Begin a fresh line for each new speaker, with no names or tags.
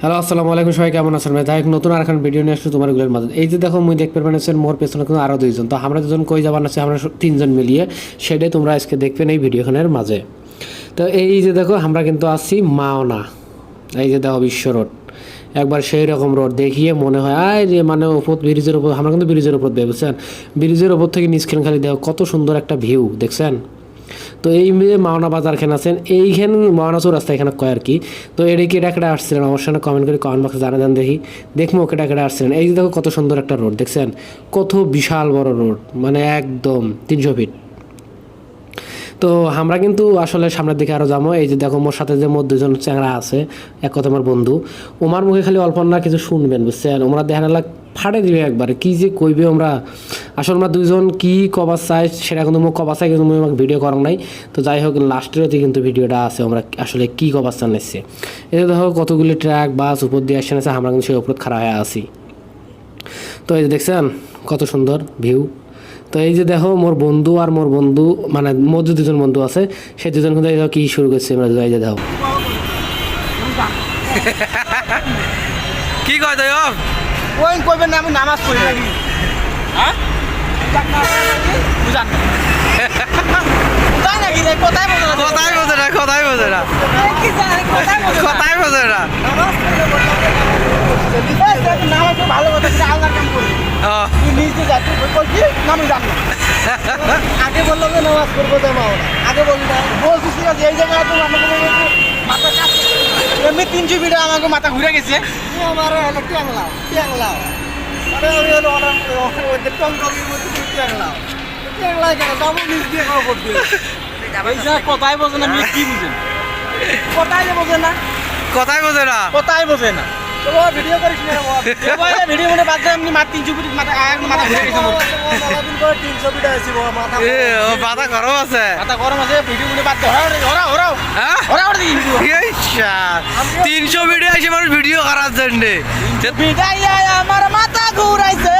Hello, আসসালামু আলাইকুম, সবাই কেমন আছেন? ভাই তাই নতুন আর এখন ভিডিও নিয়ে আসছি তোমারগুলোর মাঝে। এই যে দেখো, মুই দেখতে পারবেন আছেন মোর পেছনে কিন্তু আরও দুইজন। তো আমরা দুজন কই যাবার আছে? আমরা তিনজন মিলিয়ে। সেটাই তোমরা আজকে দেখবেন এই ভিডিওখানের মাঝে। তো এই যে দেখো, আমরা কিন্তু আসছি মাওনা। এই যে দেখো, বিশ্ব রোড। একবার সেই রকম রোড দেখিয়ে মনে হয়, আয় যে মানে ওপর ব্রিজের ওপর আমরা কিন্তু ব্রিজের ওপর দিয়ে, বুঝছেন? ব্রিজের ওপর থেকে নিচখান খালি দেখো, কত সুন্দর একটা ভিউ দেখছেন? তো এই মাওনা বাজার খান আছেন, এইখান মাওনা চৌরাস্তা এখানে কয় আর কি? তো এটা কি এটা কেটে আসছিলেন সঙ্গে কমেন্ট করে কমেন্ট বক্সে জানা দেন দেখি। দেখব কেটে কেটে আসছিলেন। এই যে দেখো কত সুন্দর একটা রোড দেখছেন? কত বিশাল বড় রোড মানে একদম তিনশো ফিট তো আমরা কিন্তু আসলে সামনের দিকে আরও যাব। এই যে দেখো মোর সাথে যে মোর দুজন চ্যাংরা আছে, এক কথা আমার বন্ধু। ওমার মুখে খালি অল্প না কিছু শুনবেন, বুঝছেন? ওমরা দেখা ফাটে দিবে একবারে। কি যে কইবে আমরা আসলে আমরা দুজন কি কবার চাই সেটা কিন্তু মোক কবার চাই কিন্তু মুই আমাকে ভিডিও করার নাই। তো যাই হোক লাস্টেরতে কিন্তু ভিডিওটা আছে আমরা আসলে কি কবার চান নিচ্ছে এই যে দেখো কতগুলি ট্র্যাক বাস উপর দিয়ে আসছে আছে আমরা কিন্তু সেই উপর খাড়া হয়ে আছি। তো এই যে দেখছেন কত সুন্দর ভিউ তো এই যে দেখো মোর বন্ধু আর মোর বন্ধু মানে মোর যে দুজন বন্ধু আছে সেই দুজন কিন্তু এই কি শুরু করছে আমরা এই যে দেখো।
কি কয় তাই অফ
ওই কইবেন না আমি নামাজ পড়ি। হ্যাঁ? না
কথাই বোঝে না। কথাই বোঝে না।
ভালো কথা কিন্তু আল্লাহর কাম করি নিজে যা তুই বলছি না আমি জানি আগে বলল যে নামাজ পড়ব তো মাও না আগে বলি না বলছিস যে এই জায়গায় তো আমাকে মাথা কাজ এমনি তিনশো মিটার আমাকে মাথা ঘুরে গেছে। আমার হলো ট্যাংলাও ট্যাংলাও। আরে, ওই হলো খাওয়া করতে যে বোঝে না কি বুঝেন কোথায় বোঝে না।
কথাই বোঝে না।
কোথায় বোঝে না। ভিডিও করিস না ও ভিডিও মানে বাদ দে এমনি তিনশো ফিট মাথা মাথা ঘুরে গেছে মোর
এ ও মাথা গরম আছে।
মাথা গরম আছে ভিডিও গুলো বাদ দে হরা হরা হরা
হ্যাঁ?
হরা হরা ভিডিও
এই শাল, তিনশো ভিডিও আসে মানুষ ভিডিও করার জন্য।
আমার মাথা ঘুরাইছে।